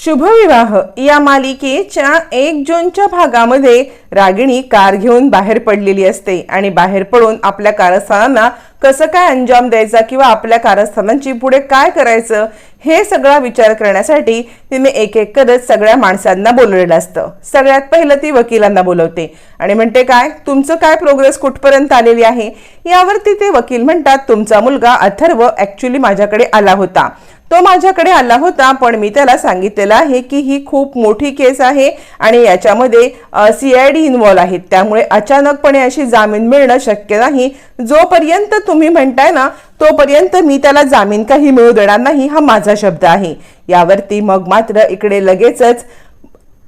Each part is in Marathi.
शुभविवाह. या मालिकेच्या एक जूनच्या भागामध्ये रागिणी कार घेऊन बाहेर पडलेली असते आणि बाहेर पडून आपल्या कारस्थानांना कसं काय अंजाम द्यायचा किंवा आपल्या कारस्थानांची पुढे काय करायचं हे सगळा विचार करण्यासाठी तिने एक एक करत सगळ्या माणसांना बोलवलेलं असतं. सगळ्यात पहिलं ती वकिलांना बोलवते. आणि म्हणते काय तुमचं काय प्रोग्रेस कुठपर्यंत आलेली आहे? यावरती ते वकील म्हणतात तुमचा मुलगा अथर्व ॲक्च्युली माझ्याकडे आला होता. तो माझ्याकडे आला होता पण मी त्याला सांगितलेलं आहे की ही खूप मोठी केस आहे आणि याच्यामध्ये सी आय डी इन्व्हॉल्व आहेत. त्यामुळे अचानकपणे अशी जामीन मिळणं शक्य नाही. जोपर्यंत तुम्ही म्हणताय ना तोपर्यंत मी त्याला जामीन काही मिळू देणार नाही हा माझा शब्द आहे. यावरती मग मात्र इकडे लगेचच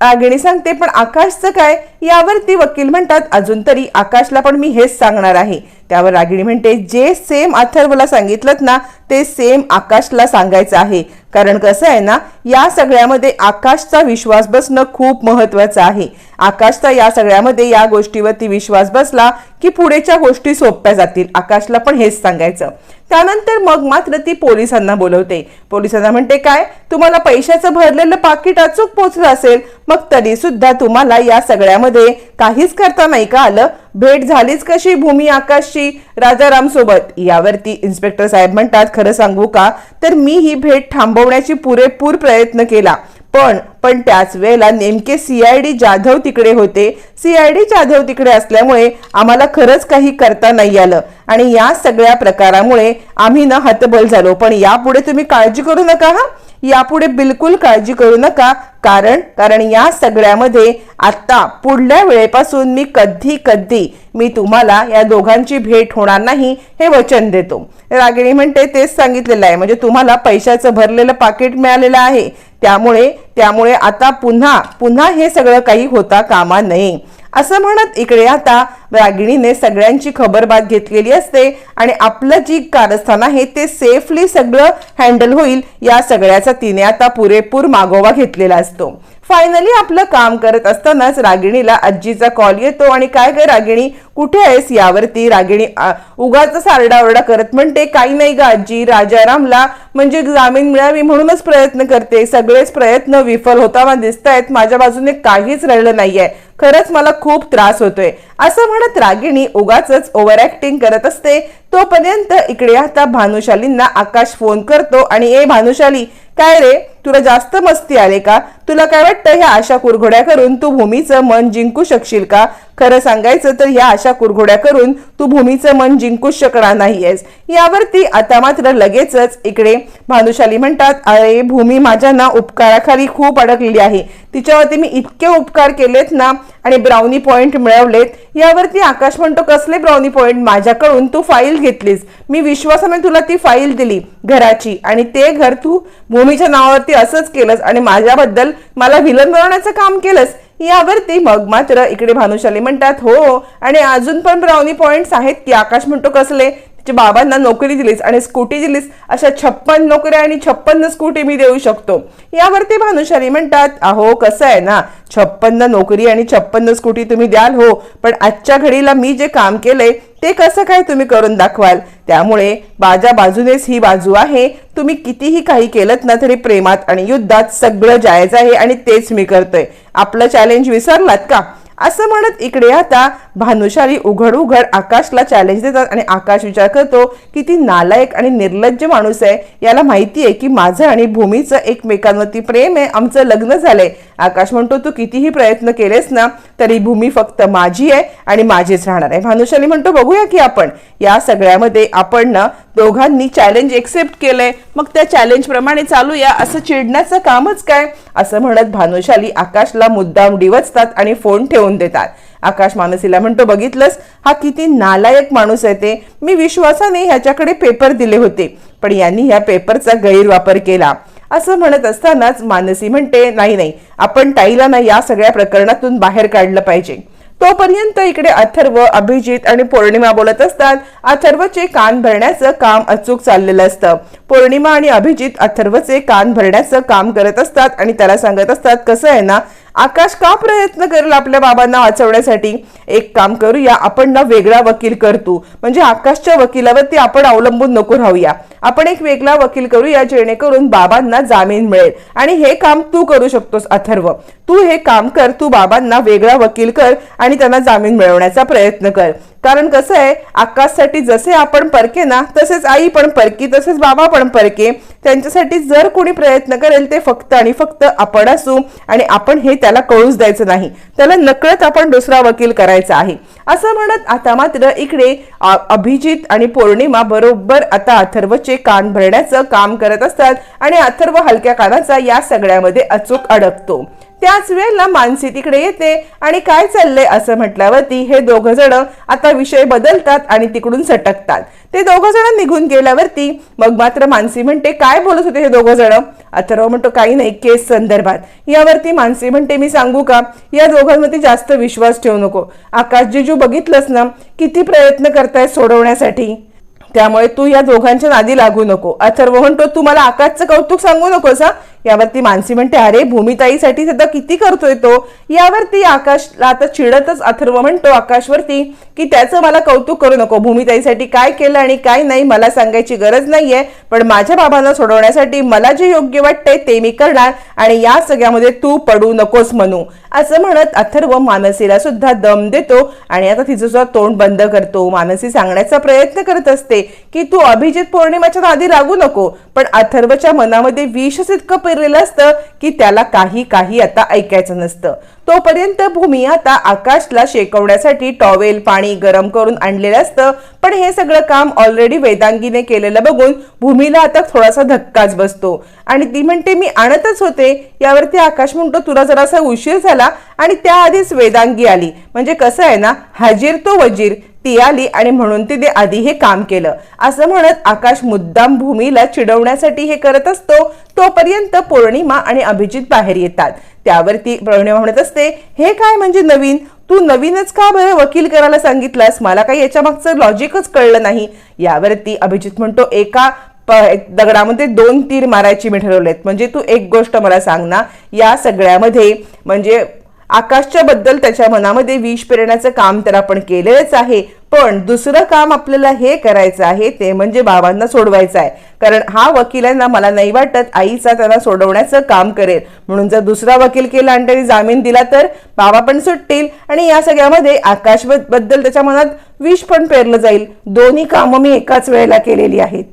रागिणी सांगते पण आकाशचं काय? यावरती वकील म्हणतात अजून तरी आकाशला पण मी हेच सांगणार आहे. त्यावर रागिणी म्हणते जे सेम अथर्वला सांगितलं ना ते सेम आकाशला सांगायचं आहे. कारण कसं आहे ना या सगळ्यामध्ये आकाशचा विश्वास बसणं खूप महत्वाचं आहे. आकाशचा या सगळ्यामध्ये या गोष्टीवरती विश्वास बसला की पुढेच्या गोष्टी सोप्या जातील. आकाशला पण हेच सांगायचं. त्यानंतर मग मात्र ती पोलिसांना बोलवते. पोलिसांना म्हणते काय? तुम्हाला पैशाचं भरलेलं पाकिट अचूक पोचलं असेल मग तरी सुद्धा तुम्हाला या सगळ्यामध्ये काहीच करता नाही का आलं? भेट झालीच कशी भूमी आकाशची राजाराम सोबत यावरती इन्स्पेक्टर साहेब म्हणतात खरं सांगू का? तर मी ही भेट थांबवण्याची पुरेपूर प्रयत्न केला. पण पण त्याच वेळेला नेमके सीआयडी जाधव तिकडे होते. सीआयडी जाधव तिकडे असल्यामुळे आम्हाला खरंच काही करता नाही आलं. आणि या सगळ्या प्रकारामुळे आम्ही ना हतबल झालो. पण यापुढे तुम्ही काळजी करू नका हा? यापुढे बिलकुल काळजी करू नका. कारण कारण या सगळ्यामध्ये आत्ता पुढल्या वेळेपासून मी कधी कधी मी तुम्हाला या दोघांची भेट होणार नाही हे वचन देतो. रागिणी म्हणते तेच सांगितलेलं आहे. म्हणजे तुम्हाला पैशाचं भरलेलं पाकिट मिळालेलं आहे. त्यामुळे त्यामुळे आता पुन्हा पुन्हा हे सगळं काही होता कामा नये. असं म्हणत इकडे आता रागिणीने सगळ्यांची खबरबात घेतलेली असते आणि आपलं जी कारस्थान आहे ते सेफली सगळं हँडल होईल या सगळ्याचा तिने आता पुरेपूर मागोवा घेतलेला असतो. फायनली आपलं काम करत असतानाच रागिणीला आजीचा कॉल येतो आणि काय काय रागिणी? कुठे आहेस? यावरती रागिणी उगाच सारडाओरडा करत म्हणते काही नाही ग आजी राजारामला म्हणजे जामीन मिळावी म्हणूनच प्रयत्न करते. सगळेच प्रयत्न विफल होताना दिसत आहेत माझ्या बाजूने काहीच राहिलं नाहीये. खरंच मला खूप त्रास होतोय. असं म्हणत रागिणी उगाच ओव्हर ऍक्टिंग करत असते. तोपर्यंत इकडे आता भानुशालींना आकाश फोन करतो आणि ए भानुशाली काय रे? तुला जास्त मस्ती आले का? तुला काय वाटतं ह्या अशा कुरघोड्या करून तू भूमीचं मन जिंकू शकशील का? खरं सांगायचं तर ह्या अशा कुरघोड्या करून तू भूमीचं मन जिंकूच शकणार नाहीयेस. यावरती आता मात्र लगेचच इकडे भानुशाली म्हणतात अरे भूमी माझ्या ना उपकाराखाली खूप अडकलेली आहे. तिच्यावरती मी इतके उपकार केलेत ना आणि ब्राउनी पॉइंट मिळवलेत. यावरती आकाश म्हणतो कसले ब्राउनी पॉइंट माझ्याकडून तू फाईल घेतलीस. मी विश्वासाने तुला ती फाईल दिली घराची. आणि ते घर तू भूमीच्या नावावरती असंच केलंस आणि माझ्याबद्दल मला विलन बनवण्याचं काम केलंस. यावरती मग मात्र इकडे भानुशाली म्हणतात हो आणि अजून पण ब्राउनी पॉइंट्स आहेत की आकाश म्हणतो कसले? जे बाबांना नोकरी दिलीस आणि स्कूटी दिलीस अशा छप्पन नोकऱ्या आणि छप्पन्न स्कूटी मी देऊ शकतो. यावरती भानुशाली म्हणतात अहो कसं आहे ना? छप्पन्न नोकरी आणि छप्पन्न स्कूटी तुम्ही द्याल हो पण आजच्या घडीला मी जे काम केलंय ते कसं काय तुम्ही करून दाखवाल? त्यामुळे माझ्या बाजूनेच ही बाजू आहे. तुम्ही कितीही काही केलं ना तरी प्रेमात आणि युद्धात सगळं जायज आहे आणि तेच मी करतोय. आपलं चॅलेंज विसरलात का? असं म्हणत इकडे आता भानुशाली उघड उघड आकाशला चॅलेंज देतात आणि आकाश विचार करतो की ती नालायक आणि निर्लज्ज माणूस आहे. याला माहिती आहे की माझं आणि भूमीचं एकमेकांवरती प्रेम आहे. आमचं लग्न झालंय. आकाश म्हणतो तू कितीही प्रयत्न केलेस ना तरी भूमी फक्त माझी आहे आणि माझीच राहणार आहे. भानुशाली म्हणतो बघूया की आपण या सगळ्यामध्ये आपण ना दोघांनी चॅलेंज एक्सेप्ट केलंय. मग त्या चॅलेंजप्रमाणे चालूया असं चिडण्याचं कामच काय? असं म्हणत भानुशाली आकाशला मुद्दाम डिवचतात आणि फोन ठेवून देतात. आकाश मानसीला म्हणतो बघितलंस? हा किती नालायक माणूस आहे ते. मी विश्वासाने ह्याच्याकडे पेपर दिले होते पण यांनी ह्या पेपरचा गैरवापर केला. असं म्हणत असतानाच मानसी म्हणते नाही नाही. आपण ताईला ना या सगळ्या प्रकरणातून बाहेर काढलं पाहिजे. तोपर्यंत इकडे अथर्व अभिजित आणि पौर्णिमा बोलत असतात. अथर्वचे कान भरण्याचं काम अचूक चाललेलं असतं. पौर्णिमा आणि अभिजित अथर्वचे कान भरण्याचं काम करत असतात आणि त्याला सांगत असतात कसं आहे ना आकाश का प्रयत्न करेल आपल्या बाबांना वाचवण्यासाठी? एक काम करूया आपण ना वेगळा वकील करतो. म्हणजे आकाशच्या वकिलावरती आपण अवलंबून नको राहूया. आपण एक वेगळा वकील करूया जेणेकरून बाबांना जामीन मिळेल. आणि हे काम तू करू शकतोस अथर्व. तू हे काम कर तू बाबांना वेगळा वकील कर आणि त्यांना जामीन मिळवण्याचा प्रयत्न कर. कारण कसं आहे आकाशसाठी जसे आपण परके ना तसेच आई पण परकी तसेच बाबा पण परके. त्यांच्यासाठी जर कोणी प्रयत्न करेल ते फक्त आणि फक्त आपण असू आणि आपण हे त्याला कळूच द्यायचं नाही. त्याला नकळत आपण दुसरा वकील करायचा आहे. असं म्हणत आता मात्र इकडे अभिजित आणि पौर्णिमा बरोबर आता अथर्वचे कान भरण्याचं काम करत असतात आणि अथर्व हलक्या कानाचा या सगळ्यामध्ये अचूक अडकतो. त्याच वेळेला मानसी तिकडे येते आणि काय चाललंय असं म्हटल्यावरती हे दोघ जण आता विषय बदलतात आणि तिकडून सटकतात. ते दोघ जण निघून गेल्यावरती मग मात्र मानसी म्हणते काय बोलत होते हे दोघ जण? अथर्व म्हणतो काही नाही केस संदर्भात. यावरती मानसी म्हणते मी सांगू का? या दोघांमध्ये जास्त विश्वास ठेवू नको. आकाश जिजू बघितलंस ना किती प्रयत्न करताय सोडवण्यासाठी. त्यामुळे तू या दोघांच्या नादी लागू नको. अथर्व म्हणतो तू मला आकाशचं कौतुक सांगू नकोस हा? यावरती मानसी म्हणते अरे भूमिताईसाठी सध्या किती करतोय तो? यावरती आकाशला आता चिडतच अथर्व म्हणतो आकाशवरती की त्याचं मला कौतुक करू नको. भूमिताईसाठी काय केलं आणि काय नाही मला सांगायची गरज नाहीये. पण माझ्या बाबांना सोडवण्यासाठी मला जे योग्य वाटतंय ते मी करणार आणि या सगळ्यामध्ये तू पडू नकोस म्हणू. असं म्हणत अथर्व मानसीला सुद्धा दम देतो आणि आता तिचं सुद्धा तोंड बंद करतो. मानसी सांगण्याचा प्रयत्न करत असते की तू अभिजित पौर्णिमाच्या आधी लागू नको. पण अथर्वच्या मनामध्ये विषच इतकं पेरलेलं असतं की त्याला काही काही आता ऐकायचं नसतं. तोपर्यंत भूमी आता आकाशला शेकवण्यासाठी टॉवेल पाणी गरम करून आणलेलं असतं. पण हे सगळं काम ऑलरेडी वेदांगीने केलेलं बघून भूमीला आता थोडासा धक्काच बसतो. आणि ती म्हणते मी आणतच होते. यावरती आकाश म्हणतो तुला जरासा उशीर झाला. आणि त्याआधीच वेदांगी आली. म्हणजे कसं आहे ना हाजीर तो वजीर. ती आली आणि म्हणून तिने आधी हे काम केलं. असं म्हणत आकाश मुद्दाम भूमीला चिडवण्यासाठी हे करत असतो. तोपर्यंत पौर्णिमा आणि अभिजित बाहेर येतात. त्यावरती पौर्णिमा म्हणत असते हे काय म्हणजे नवीन? तू नवीनच का बरं वकील करायला सांगितलंस? मला काही याच्या मागचं लॉजिकच कळलं नाही. यावरती अभिजित म्हणतो एका प- दगडामध्ये दोन तीर मारायची मी ठरवलेत. म्हणजे तू एक गोष्ट मला सांग ना या सगळ्यामध्ये म्हणजे आकाशच्या बद्दल त्याच्या मनामध्ये विष पेरण्याचं काम तर आपण केलेलंच आहे. पण दुसरं काम आपल्याला हे करायचं आहे ते म्हणजे बाबांना सोडवायचं आहे. कारण हा वकिलांना मला नाही वाटत आईचा त्यांना सोडवण्याचं काम करेल. म्हणून जर दुसरा वकील केला आणि त्यांनी जामीन दिला तर बाबा पण सुटतील. आणि या सगळ्यामध्ये आकाशबद्दल त्याच्या मनात विष पण पेरलं जाईल. दोन्ही कामं मी एकाच वेळेला केलेली आहेत.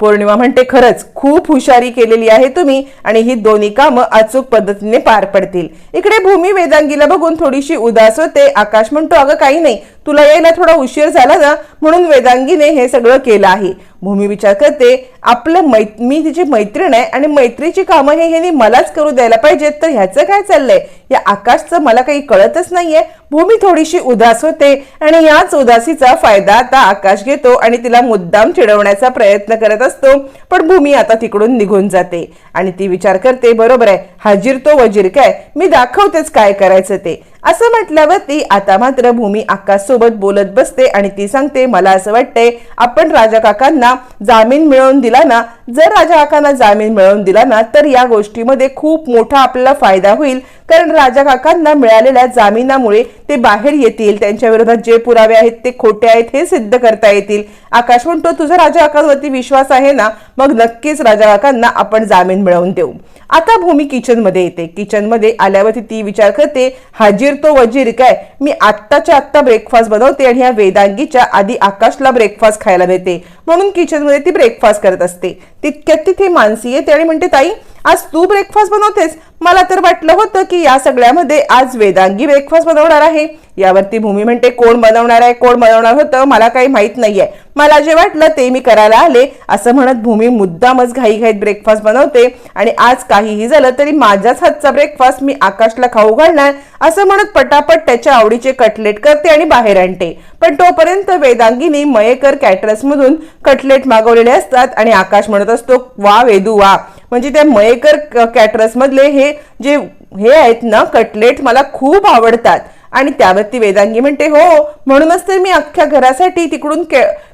पौर्णिमा म्हणते खरंच खूप हुशारी केलेली आहे तुम्ही आणि ही दोन्ही कामं अचूक पद्धतीने पार पडतील. इकडे भूमी वेदांगीला बघून थोडीशी उदास होते. आकाश म्हणतो अगं काही नाही. तुला यायला थोडा उशीर झाला ना म्हणून वेदांगीने हे सगळं केलं आहे. भूमी विचार करते आपलं मै मी तिची मैत्रीण आहे आणि मैत्रीची कामं हे ह्यांनी मलाच करू द्यायला पाहिजेत तर ह्याचं काय चाललंय? या आकाशचं मला काही कळतच नाहीये. भूमी थोडीशी उदास होते आणि याच उदासीचा फायदा आता आकाश घेतो आणि तिला मुद्दाम चिडवण्याचा प्रयत्न करत असतो पण भूमी आता तिकडून निघून जाते. आणि ती विचार करते बरोबर आहे हाजीर तो वजीर काय? मी दाखवतेच काय करायचं ते. असं म्हटल्यावरती आता मात्र भूमी आकाश सोबत बोलत बसते आणि ती सांगते मला असं वाटतंय आपण राजा काकांना जामीन मिळवून दिला ना जर राजा काकांना जामीन मिळवून दिला ना तर या गोष्टीमध्ये खूप मोठा आपल्याला फायदा होईल. कारण राजा काकांना मिळालेल्या जामिनामुळे ते बाहेर येतील त्यांच्या विरोधात जे पुरावे आहेत ते खोटे आहेत हे सिद्ध करता येतील. आकाश म्हणतो तुझा राजा काकांवरती विश्वास आहे ना मग नक्कीच राजा काकांना आपण जामीन मिळवून देऊ. आता भूमी किचनमध्ये येते. किचनमध्ये आल्यावरती ती विचार करते हाजीर तो वजीर काय? मी आत्ताच्या आत्ता ब्रेकफास्ट बनवते आणि ह्या वेदांगीच्या आधी आकाशला ब्रेकफास्ट खायला देते म्हणून किचनमध्ये ती ब्रेकफास्ट करत असते. तितक्यात तिथे मानसी येते आणि म्हणते ताई आज तू ब्रेकफास्ट बनवतेस? मला तर वाटलं होतं की या सगळ्यामध्ये आज वेदांगी ब्रेकफास्ट बनवणार आहे. यावरती भूमी म्हणते कोण बनवणार आहे? कोण बनवणार होतं? मला काही माहीत नाहीये. मला जे वाटलं ते मी करायला आले. असं म्हणत भूमी मुद्दामच घाईघाईत ब्रेकफास्ट बनवते आणि आज काहीही झालं तरी माझ्याच हातचा ब्रेकफास्ट मी आकाशला खाऊ घालणार असं म्हणत पटापट त्याच्या आवडीचे कटलेट करते आणि बाहेर आणते. पण तोपर्यंत वेदांगीने मयेकर कॅटरस मधून कटलेट मागवलेले असतात आणि आकाश म्हणत असतो. वा वेदू वा. म्हणजे त्या मयेकर कॅटरसमधले हे जे हे आहेत ना कटलेट मला खूप आवडतात. आणि त्यावरती वेदांगी म्हणते हो म्हणूनच तर मी अख्ख्या घरासाठी तिकडून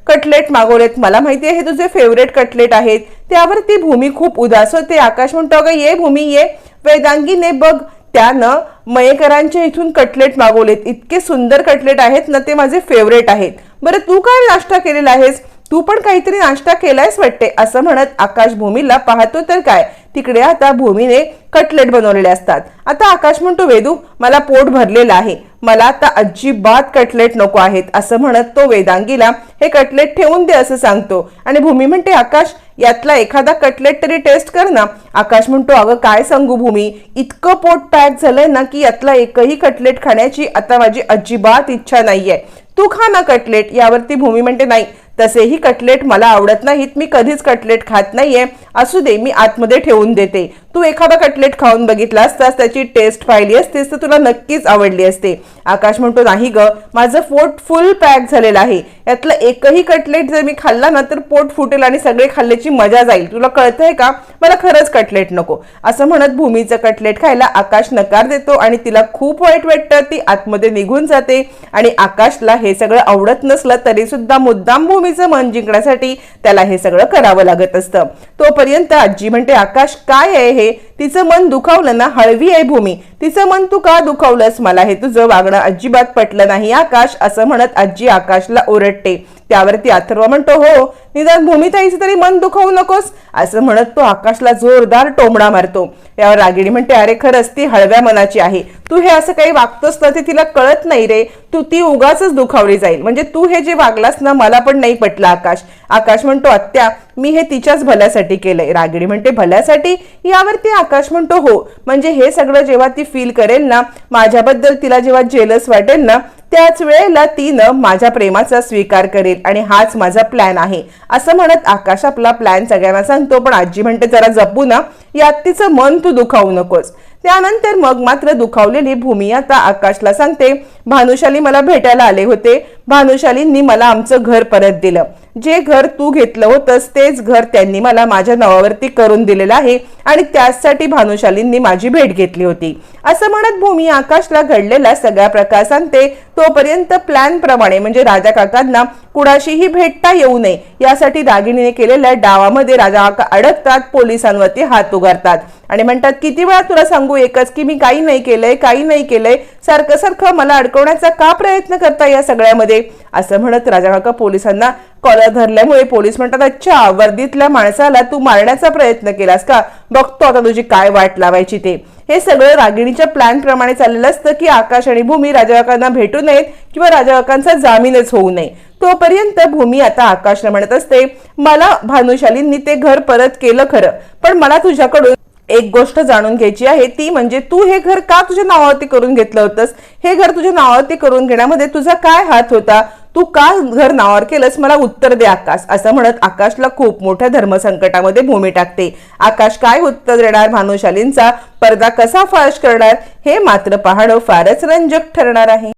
कटलेट मागवलेत. मला माहिती आहे हे तुझे फेवरेट कटलेट आहेत. त्यावरती भूमी खूप उदास होते. आकाश म्हणतो अगं ये भूमी ये. वेदांगीने बघ त्यानं मयेकरांच्या इथून कटलेट मागवलेत. इतके सुंदर कटलेट आहेत ना ते माझे फेवरेट आहेत. बरं तू काय नाश्ता केलेला आहेस? तू पण काहीतरी नाश्ता केलायस वाटते असं म्हणत आकाश भूमीला पाहतो तर काय? तिकडे आता भूमीने कटलेट बनवलेले असतात. आता आकाश म्हणतो वेदू मला पोट भरलेलं आहे. मला आता अजिबात कटलेट नको आहेत असं म्हणत तो वेदांगीला हे कटलेट ठेवून दे असं सांगतो. आणि भूमी म्हणते आकाश यातला एखादा कटलेट तरी टेस्ट कर ना. आकाश म्हणतो अगं काय सांगू भूमी? इतकं पोट पॅक झालंय ना की यातला एकही कटलेट खाण्याची आता माझी अजिबात इच्छा नाहीये. तू खा ना कटलेट. यावरती भूमी म्हणते नाही तसेही कटलेट मला आवडत नाहीत. मी कधीच कटलेट खात नाहीये. असू दे मी आतमध्ये ठेवून देते. तू एखादा कटलेट खाऊन बघितला असतास त्याची टेस्ट पाहिली असतीस तर तुला नक्कीच आवडली असते. आकाश म्हणतो नाही ग माझं पोट फुल पॅक झालेलं आहे. यातलं एकही कटलेट जर मी खाल्ला ना तर पोट फुटेल आणि सगळे खाल्ल्याची मजा जाईल. तुला कळतंय का? मला खरंच कटलेट नको. असं म्हणत भूमीचं कटलेट खायला आकाश नकार देतो आणि तिला खूप वाईट वाटतं. ती आतमध्ये निघून जाते आणि आकाशला हे सगळं आवडत नसलं तरी सुद्धा मुद्दाम रंगभूमीचं मन जिंकण्यासाठी त्याला हे सगळं करावं लागत असतं. तोपर्यंत आजी म्हणते आकाश काय आहे हे? तिचं मन दुखावलं ना? हळवी आहे भूमी. तिचं मन तू का दुखावलंस? मला हे तुझं वागणं अजिबात पटलं नाही. आकाश असं म्हणत आजी आकाशला ओरडते. त्यावरती अथर्व म्हणतो हो निदान भूमिताईचं तरी मन दुखवू नकोस असं म्हणत तो आकाशला जोरदार टोमडा मारतो. यावर रागिणी म्हणते अरे खरंच ती हळव्या मनाची आहे. तू हे असं काही वागतोस ना ते तिला कळत नाही रे. तू ती उगाच दुखावली जाईल. म्हणजे तू हे जे वागलास ना मला पण नाही पटलं आकाश. आकाश म्हणतो आत्या मी हे तिच्याच भल्यासाठी केलंय. रागिणी म्हणते भल्यासाठी? यावरती आकाश म्हणतो हो. म्हणजे हे सगळं जेव्हा ती फील करेल ना माझ्याबद्दल तिला जेव्हा जेलस वाटेल ना त्याच वेळेला तिनं माझ्या प्रेमाचा स्वीकार करेल आणि हाच माझा प्लॅन आहे. असं म्हणत आकाश आपला प्लॅन सगळ्यांना सांगतो पण आजी म्हणते जरा जपू ना यात तिचं मन तू दुखावू नकोस. त्यानंतर मग मात्र दुखावलेली भूमी आता आकाशला सांगते भानुशाली मला भेटायला आले होते. भानुशालींनी मला आमचं घर परत दिलं. जे घर तू घेतलं होतंस तेच घर त्यांनी मला माझ्या नावावरती करून दिलेलं आहे आणि त्याचसाठी भानुशालींनी माझी भेट घेतली होती. असं म्हणत भूमी आकाशला घडलेला सगळा प्रकार सांगते तोपर्यंत प्लॅन प्रमाणे म्हणजे राजा काकांना कुणाशीही भेटता येऊ नये यासाठी दागिणीने केलेल्या डावामध्ये राजा काका अडकतात पोलिसांवरती हात उगारतात. आणि म्हणतात किती वेळा तुला सांगू एकच की मी काही नाही केलंय काही नाही केलंय. सारखं सारखं मला अडकवण्याचा का प्रयत्न करता या सगळ्यामध्ये? असं म्हणत राजा काका पोलिसांना कॉलर धरल्यामुळे पोलीस म्हणतात अच्छा वर्दीतल्या माणसाला तू मारण्याचा प्रयत्न केलास का? बघतो आता तुझी काय वाट लावायची ते. हे सगळं रागिणीच्या प्लॅन प्रमाणे चाललेलं असतं की आकाश आणि भूमी राजाकांना भेटू नयेत किंवा राजाकांचा जामीनच होऊ नये. तोपर्यंत भूमी आता आकाशला म्हणत असते मला भानुशालींनी ते घर परत केलं खरं पण मला तुझ्याकडून एक गोष्ट जाणून घ्यायची आहे ती म्हणजे तू हे घर का तुझ्या नावावरती करून घेतलं होतंस? हे घर तुझ्या नावावरती करून घेण्यामध्ये तुझा काय हात होता? तू का घर नावावर केलंस? मला उत्तर दे आकाश. असं म्हणत आकाशला खूप मोठ्या धर्मसंकटामध्ये भूमी टाकते. आकाश काय उत्तर देणार भानुशालींचा? पडदा कसा फाश करणार? हे मात्र पाहणं फारच रंजक ठरणार आहे.